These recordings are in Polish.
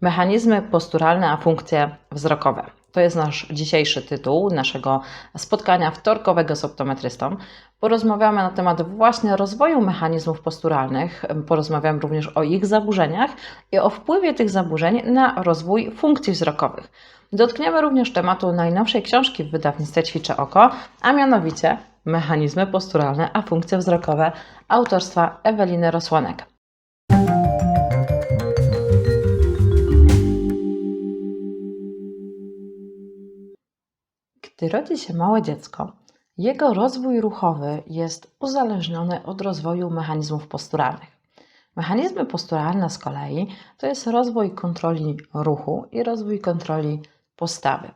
Mechanizmy posturalne, a funkcje wzrokowe. To jest nasz dzisiejszy tytuł naszego spotkania wtorkowego z optometrystą. Porozmawiamy na temat właśnie rozwoju mechanizmów posturalnych, porozmawiamy również o ich zaburzeniach i o wpływie tych zaburzeń na rozwój funkcji wzrokowych. Dotkniemy również tematu najnowszej książki w wydawnictwie Ćwiczę Oko, a mianowicie Mechanizmy posturalne, a funkcje wzrokowe autorstwa Eweliny Rosłanek. Gdy rodzi się małe dziecko, jego rozwój ruchowy jest uzależniony od rozwoju mechanizmów posturalnych. Mechanizmy posturalne z kolei to jest rozwój kontroli ruchu i rozwój kontroli postawy.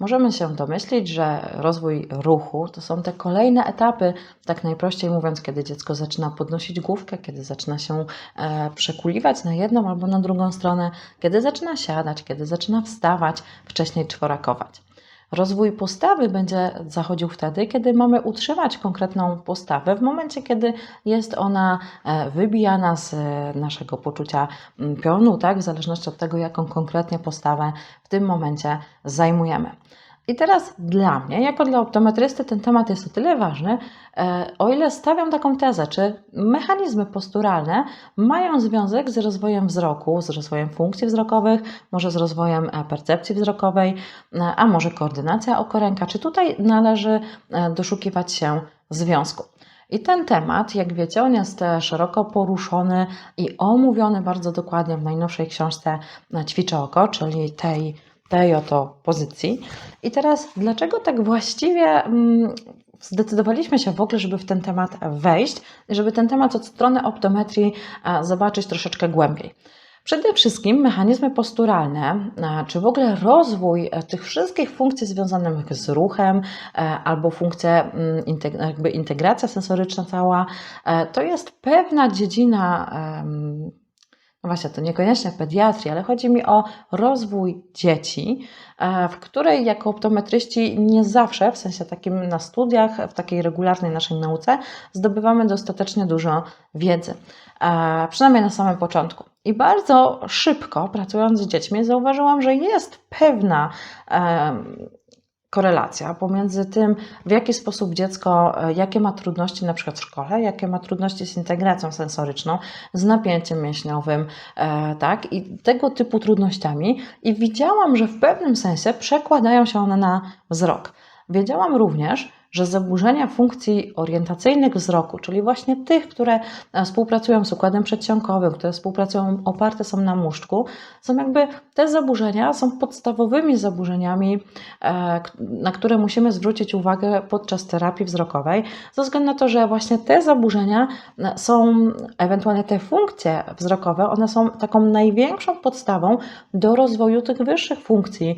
Możemy się domyślić, że rozwój ruchu to są te kolejne etapy, tak najprościej mówiąc, kiedy dziecko zaczyna podnosić główkę, kiedy zaczyna się e, przekuliwać na jedną albo na drugą stronę, kiedy zaczyna siadać, kiedy zaczyna wstawać, wcześniej czworakować. Rozwój postawy będzie zachodził wtedy, kiedy mamy utrzymać konkretną postawę, w momencie, kiedy jest ona e, wybijana z e, naszego poczucia mm, pionu, tak, w zależności od tego, jaką konkretnie postawę w tym momencie zajmujemy. I teraz dla mnie, jako dla optometrysty, ten temat jest o tyle ważny, e, o ile stawiam taką tezę, czy mechanizmy posturalne mają związek z rozwojem wzroku, z rozwojem funkcji wzrokowych, może z rozwojem e, percepcji wzrokowej, e, a może koordynacja okoręka, czy tutaj należy doszukiwać się związku. I ten temat, jak wiecie, on jest szeroko poruszony i omówiony bardzo dokładnie w najnowszej książce Ćwiczę oko, czyli tej tej oto pozycji. I teraz, dlaczego tak właściwie mm, zdecydowaliśmy się w ogóle, żeby w ten temat wejść, żeby ten temat od strony optometrii zobaczyć troszeczkę głębiej? Przede wszystkim mechanizmy posturalne, czy w ogóle rozwój e, tych wszystkich funkcji związanych z ruchem, e, albo funkcje, mm, jakby integracja sensoryczna cała, e, to jest pewna dziedzina no właśnie, to niekoniecznie pediatrii, ale chodzi mi o rozwój dzieci, e, w której jako optometryści nie zawsze, w sensie takim na studiach, w takiej regularnej naszej nauce, zdobywamy dostatecznie dużo wiedzy. E, przynajmniej na samym początku. I bardzo szybko, pracując z dziećmi, zauważyłam, że jest pewna korelacja pomiędzy tym, w jaki sposób dziecko, e, jakie ma trudności na przykład w szkole, jakie ma trudności z integracją sensoryczną, z napięciem mięśniowym, e, tak, i tego typu trudnościami. I widziałam, że w pewnym sensie przekładają się one na wzrok. Wiedziałam również, że zaburzenia funkcji orientacyjnych wzroku, czyli właśnie tych, które e, współpracują z układem przedsionkowym, które współpracują, oparte są na muszczku, są jakby te zaburzenia są podstawowymi zaburzeniami, e, na które musimy zwrócić uwagę podczas terapii wzrokowej, ze względu na to, że właśnie te zaburzenia e, są, ewentualnie te funkcje wzrokowe, one są taką największą podstawą do rozwoju tych wyższych funkcji,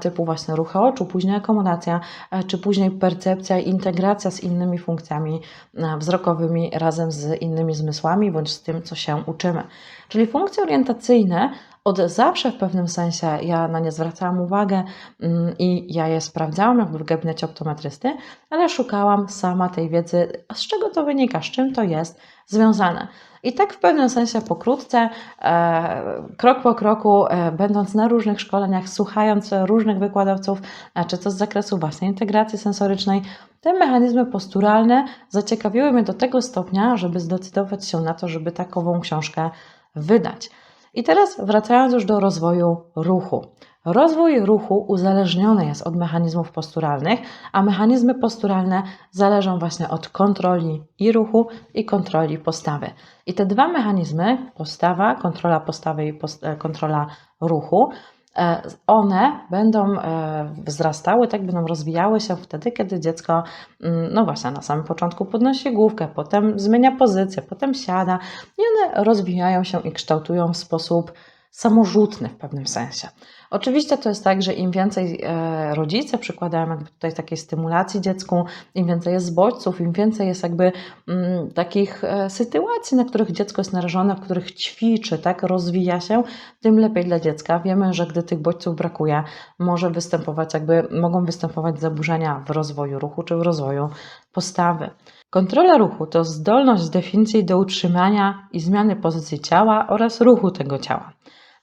typu właśnie ruchy oczu, później akomodacja, czy później percepcja i integracja z innymi funkcjami e, wzrokowymi razem z innymi zmysłami bądź z tym, co się uczymy. Czyli funkcje orientacyjne od zawsze w pewnym sensie ja na nie zwracałam uwagę mm, i ja je sprawdzałam w gabinecie optometrysty, ale szukałam sama tej wiedzy, z czego to wynika, z czym to jest związane. I tak w pewnym sensie pokrótce, e, krok po kroku, e, będąc na różnych szkoleniach, słuchając różnych wykładowców, e, czy to z zakresu własnej integracji sensorycznej, te mechanizmy posturalne zaciekawiły mnie do tego stopnia, żeby zdecydować się na to, żeby takową książkę wydać. I teraz wracając już do rozwoju ruchu. Rozwój ruchu uzależniony jest od mechanizmów posturalnych, a mechanizmy posturalne zależą właśnie od kontroli i ruchu, i kontroli postawy. I te dwa mechanizmy, postawa, kontrola postawy i e, kontrola ruchu, e, one będą e, wzrastały, tak będą rozwijały się wtedy, kiedy dziecko, mm, no właśnie, na samym początku podnosi główkę, potem zmienia pozycję, potem siada i one rozwijają się i kształtują w sposób samorzutny w pewnym sensie. Oczywiście to jest tak, że im więcej e, rodzice przykładają jakby tutaj takiej stymulacji dziecku, im więcej jest bodźców, im więcej jest jakby mm, takich e, sytuacji, na których dziecko jest narażone, w których ćwiczy, tak, rozwija się, tym lepiej dla dziecka. Wiemy, że gdy tych bodźców brakuje, może występować jakby, mogą występować zaburzenia w rozwoju ruchu czy w rozwoju postawy. Kontrola ruchu to zdolność z definicji do utrzymania i zmiany pozycji ciała oraz ruchu tego ciała.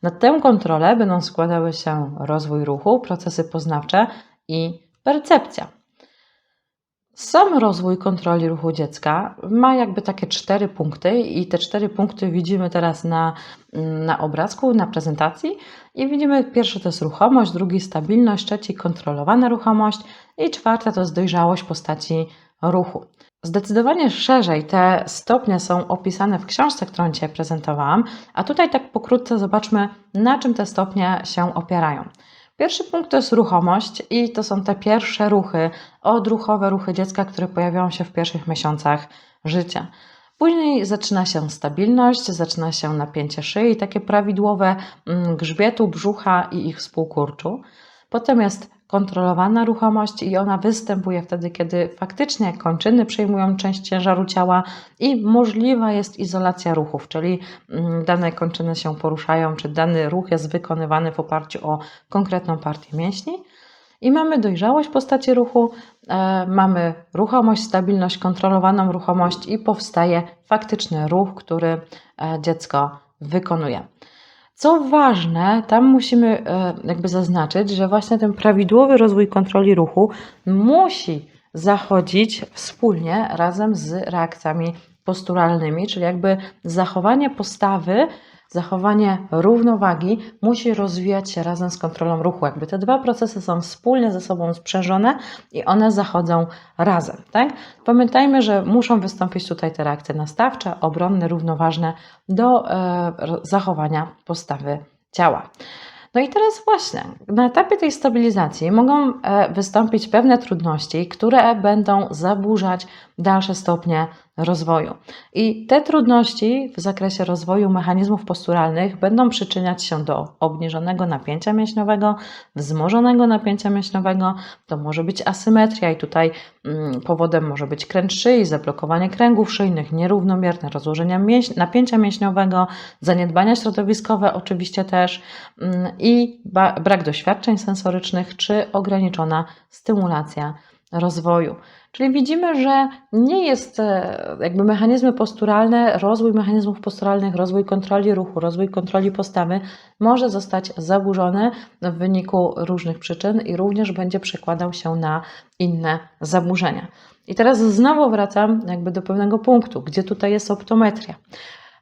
Na tę kontrolę będą składały się rozwój ruchu, procesy poznawcze i percepcja. Sam rozwój kontroli ruchu dziecka ma jakby takie cztery punkty, i te cztery punkty widzimy teraz na, na obrazku, na prezentacji. I widzimy, pierwszy to jest ruchomość, drugi stabilność, trzeci kontrolowana ruchomość i czwarta to jest dojrzałość postaci ruchu. Zdecydowanie szerzej te stopnie są opisane w książce, którą dzisiaj prezentowałam, a tutaj tak pokrótce zobaczmy, na czym te stopnie się opierają. Pierwszy punkt to jest ruchomość i to są te pierwsze ruchy, odruchowe ruchy dziecka, które pojawiają się w pierwszych miesiącach życia. Później zaczyna się stabilność, zaczyna się napięcie szyi, takie prawidłowe mm, grzbietu, brzucha i ich współkurczu. Potem jest kontrolowana ruchomość i ona występuje wtedy, kiedy faktycznie kończyny przejmują część ciężaru ciała i możliwa jest izolacja ruchów, czyli mm, dane kończyny się poruszają, czy dany ruch jest wykonywany w oparciu o konkretną partię mięśni. I mamy dojrzałość postaci ruchu, e, mamy ruchomość, stabilność, kontrolowaną ruchomość i powstaje faktyczny ruch, który e, dziecko wykonuje. Co ważne, tam musimy e, jakby zaznaczyć, że właśnie ten prawidłowy rozwój kontroli ruchu musi zachodzić wspólnie razem z reakcjami posturalnymi, czyli jakby zachowanie postawy zachowanie równowagi musi rozwijać się razem z kontrolą ruchu. Jakby te dwa procesy są wspólnie ze sobą sprzężone i one zachodzą razem. Tak? Pamiętajmy, że muszą wystąpić tutaj te reakcje nastawcze, obronne, równoważne do e, zachowania postawy ciała. No i teraz właśnie na etapie tej stabilizacji mogą e, wystąpić pewne trudności, które będą zaburzać dalsze stopnie rozwoju. I te trudności w zakresie rozwoju mechanizmów posturalnych będą przyczyniać się do obniżonego napięcia mięśniowego, wzmożonego napięcia mięśniowego. To może być asymetria i tutaj mm, powodem może być kręg szyi, zablokowanie kręgów szyjnych, nierównomierne rozłożenia napięcia mięśniowego, zaniedbania środowiskowe oczywiście też mm, i brak doświadczeń sensorycznych czy ograniczona stymulacja rozwoju. Czyli widzimy, że nie jest e, jakby mechanizmy posturalne, rozwój mechanizmów posturalnych, rozwój kontroli ruchu, rozwój kontroli postawy może zostać zaburzony w wyniku różnych przyczyn i również będzie przekładał się na inne zaburzenia. I teraz znowu wracam jakby do pewnego punktu, gdzie tutaj jest optometria.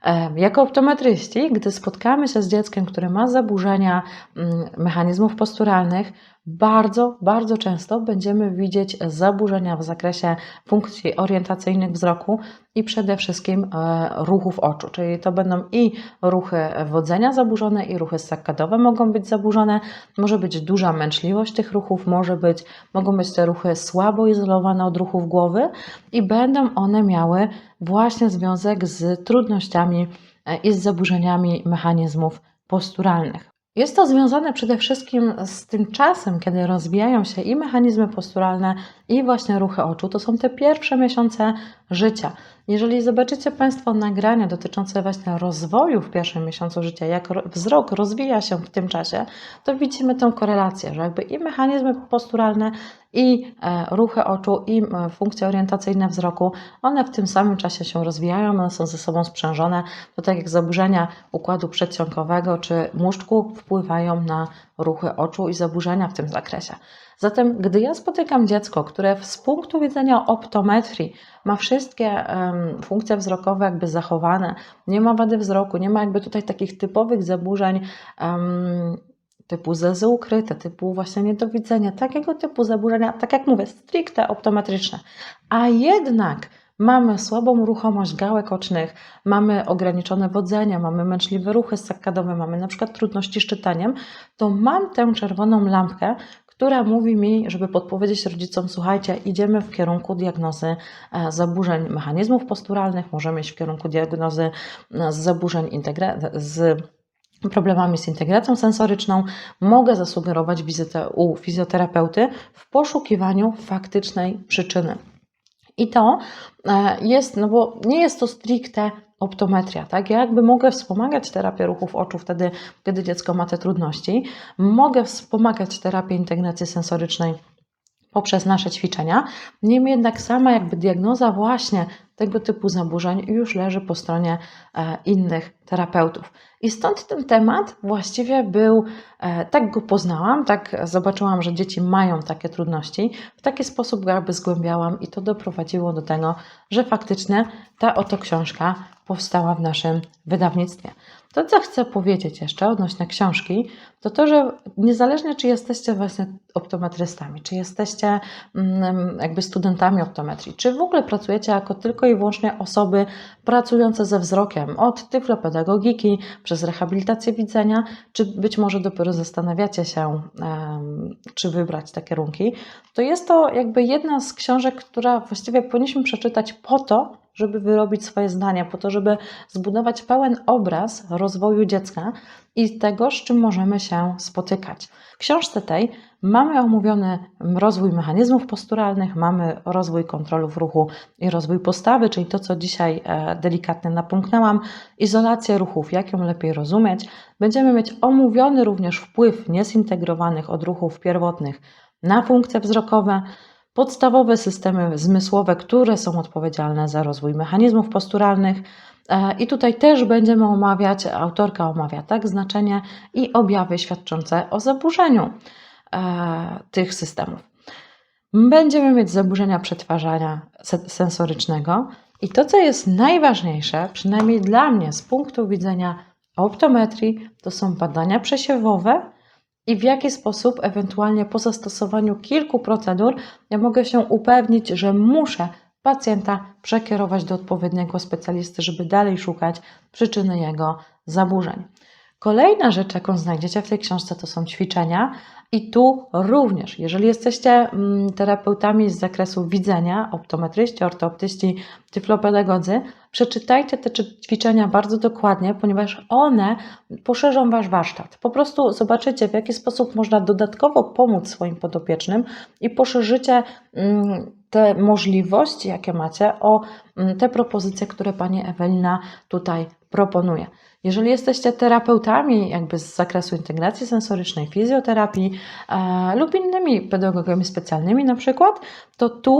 E, jako optometryści, gdy spotkamy się z dzieckiem, które ma zaburzenia mm, mechanizmów posturalnych, bardzo, bardzo często będziemy widzieć zaburzenia w zakresie funkcji orientacyjnych wzroku i przede wszystkim e, ruchów oczu, czyli to będą i ruchy wodzenia zaburzone, i ruchy sakadowe mogą być zaburzone. Może być duża męczliwość tych ruchów, może być, mogą być te ruchy słabo izolowane od ruchów głowy i będą one miały właśnie związek z trudnościami e, i z zaburzeniami mechanizmów posturalnych. Jest to związane przede wszystkim z tym czasem, kiedy rozwijają się i mechanizmy posturalne, i właśnie ruchy oczu. To są te pierwsze miesiące życia. Jeżeli zobaczycie Państwo nagrania dotyczące właśnie rozwoju w pierwszym miesiącu życia, jak wzrok rozwija się w tym czasie, to widzimy tę korelację, że jakby i mechanizmy posturalne, i e, ruchy oczu, i funkcje orientacyjne wzroku, one w tym samym czasie się rozwijają, one są ze sobą sprzężone. To tak jak zaburzenia układu przedsionkowego czy muszczku wpływają na ruchy oczu i zaburzenia w tym zakresie. Zatem, gdy ja spotykam dziecko, które z punktu widzenia optometrii ma wszystkie um, funkcje wzrokowe jakby zachowane, nie ma wady wzroku, nie ma jakby tutaj takich typowych zaburzeń um, typu zezy ukryte, typu właśnie niedowidzenia, takiego typu zaburzenia, tak jak mówię, stricte optometryczne, a jednak mamy słabą ruchomość gałek ocznych, mamy ograniczone wodzenie, mamy męczliwe ruchy sakadowe, mamy na przykład trudności z czytaniem, to mam tę czerwoną lampkę, która mówi mi, żeby podpowiedzieć rodzicom, słuchajcie, idziemy w kierunku diagnozy e, zaburzeń mechanizmów posturalnych, możemy iść w kierunku diagnozy e, zaburzeń z problemami z integracją sensoryczną, mogę zasugerować wizytę u fizjoterapeuty w poszukiwaniu faktycznej przyczyny. I to e, jest, no bo nie jest to stricte optometria, tak? Ja jakby mogę wspomagać terapię ruchów oczu wtedy, kiedy dziecko ma te trudności, mogę wspomagać terapię integracji sensorycznej poprzez nasze ćwiczenia. Niemniej jednak sama jakby diagnoza właśnie tego typu zaburzeń już leży po stronie e, innych terapeutów. I stąd ten temat właściwie był, e, tak go poznałam, tak zobaczyłam, że dzieci mają takie trudności, w taki sposób go jakby zgłębiałam i to doprowadziło do tego, że faktycznie ta oto książka powstała w naszym wydawnictwie. To, co chcę powiedzieć jeszcze odnośnie książki, to to, że niezależnie czy jesteście właśnie optometrystami, czy jesteście mm, jakby studentami optometrii, czy w ogóle pracujecie jako tylko i wyłącznie osoby pracujące ze wzrokiem, od tyflopedagogiki przez rehabilitację widzenia, czy być może dopiero zastanawiacie się, czy wybrać te kierunki, to jest to jakby jedna z książek, która właściwie powinniśmy przeczytać po to, żeby wyrobić swoje zdania, po to, żeby zbudować pełen obraz rozwoju dziecka i tego, z czym możemy się spotykać. W książce tej mamy omówiony rozwój mechanizmów posturalnych, mamy rozwój kontrolów ruchu i rozwój postawy, czyli to, co dzisiaj e, delikatnie napomknęłam, izolację ruchów, jak ją lepiej rozumieć. Będziemy mieć omówiony również wpływ niezintegrowanych odruchów pierwotnych na funkcje wzrokowe, podstawowe systemy zmysłowe, które są odpowiedzialne za rozwój mechanizmów posturalnych. E, I tutaj też będziemy omawiać, autorka omawia tak znaczenie i objawy świadczące o zaburzeniu e, tych systemów. Będziemy mieć zaburzenia przetwarzania se- sensorycznego i to, co jest najważniejsze, przynajmniej dla mnie z punktu widzenia optometrii, to są badania przesiewowe i w jaki sposób, ewentualnie po zastosowaniu kilku procedur, ja mogę się upewnić, że muszę pacjenta przekierować do odpowiedniego specjalisty, żeby dalej szukać przyczyny jego zaburzeń. Kolejna rzecz, jaką znajdziecie w tej książce, to są ćwiczenia. I tu również, jeżeli jesteście mm, terapeutami z zakresu widzenia, optometryści, ortooptyści, tyflopedagodzy, przeczytajcie te ćwiczenia bardzo dokładnie, ponieważ one poszerzą Wasz warsztat. Po prostu zobaczycie, w jaki sposób można dodatkowo pomóc swoim podopiecznym i poszerzycie mm, te możliwości, jakie macie, o mm, te propozycje, które Pani Ewelina tutaj proponuje. Jeżeli jesteście terapeutami jakby z zakresu integracji sensorycznej, fizjoterapii e, lub innymi pedagogami specjalnymi na przykład, to tu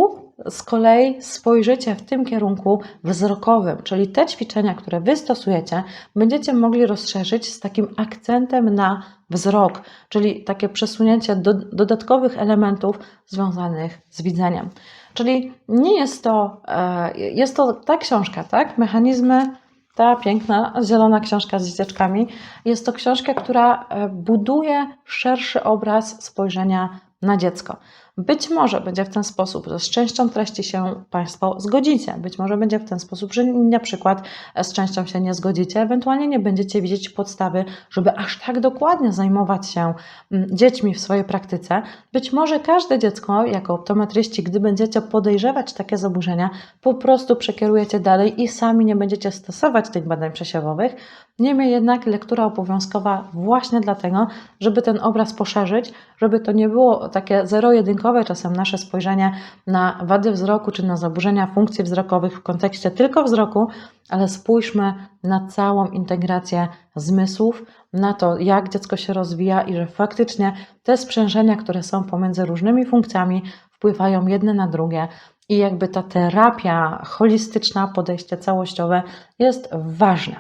z kolei spojrzycie w tym kierunku wzrokowym, czyli te ćwiczenia, które Wy stosujecie, będziecie mogli rozszerzyć z takim akcentem na wzrok, czyli takie przesunięcie do, dodatkowych elementów związanych z widzeniem. Czyli nie jest to, e, jest to ta książka, tak? Mechanizmy ta piękna zielona książka z dzieciaczkami. Jest to książka, która e, buduje szerszy obraz spojrzenia na dziecko. Być może będzie w ten sposób, że z częścią treści się Państwo zgodzicie. Być może będzie w ten sposób, że na przykład e, z częścią się nie zgodzicie, ewentualnie nie będziecie widzieć podstawy, żeby aż tak dokładnie zajmować się mm, dziećmi w swojej praktyce. Być może każde dziecko, jako optometryści, gdy będziecie podejrzewać takie zaburzenia, po prostu przekierujecie dalej i sami nie będziecie stosować tych badań przesiewowych. Niemniej jednak lektura obowiązkowa właśnie dlatego, żeby ten obraz poszerzyć, żeby to nie było takie zero-jedynkowe czasem nasze spojrzenie na wady wzroku czy na zaburzenia funkcji wzrokowych w kontekście tylko wzroku, ale spójrzmy na całą integrację zmysłów, na to, jak dziecko się rozwija i że faktycznie te sprzężenia, które są pomiędzy różnymi funkcjami, wpływają jedne na drugie. I jakby ta terapia holistyczna, podejście całościowe jest ważne.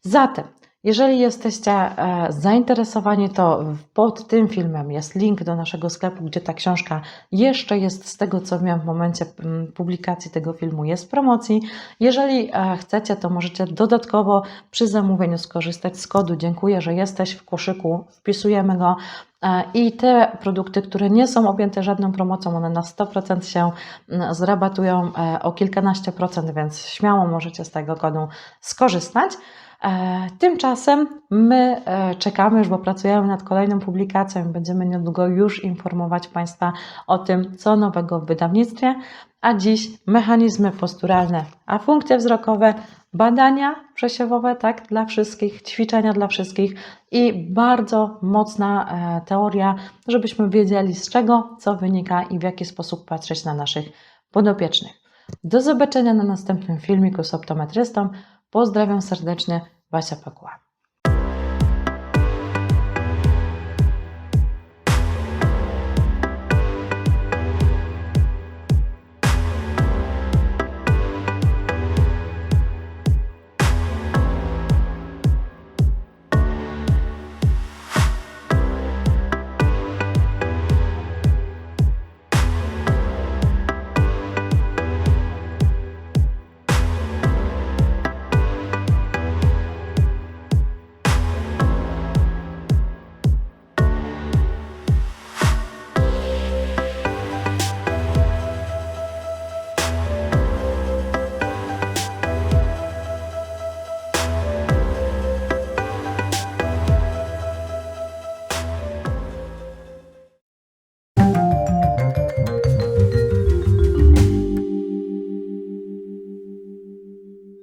Zatem, jeżeli jesteście e, zainteresowani, to pod tym filmem jest link do naszego sklepu, gdzie ta książka jeszcze jest z tego, co wiem w momencie mm, publikacji tego filmu, jest w promocji. Jeżeli e, chcecie, to możecie dodatkowo przy zamówieniu skorzystać z kodu Dziękuję, że jesteś w koszyku, wpisujemy go. E, I te produkty, które nie są objęte żadną promocją, one na 100% się mm, zrabatują o kilkanaście procent, więc śmiało możecie z tego kodu skorzystać. E, Tymczasem my e, czekamy już, bo pracujemy nad kolejną publikacją i będziemy niedługo już informować Państwa o tym, co nowego w wydawnictwie. A dziś mechanizmy posturalne, a funkcje wzrokowe, badania przesiewowe, tak, dla wszystkich, ćwiczenia dla wszystkich i bardzo mocna e, teoria, żebyśmy wiedzieli z czego, co wynika i w jaki sposób patrzeć na naszych podopiecznych. Do zobaczenia na następnym filmiku z optometrystą. Pozdrawiam serdecznie, Basia Pakła.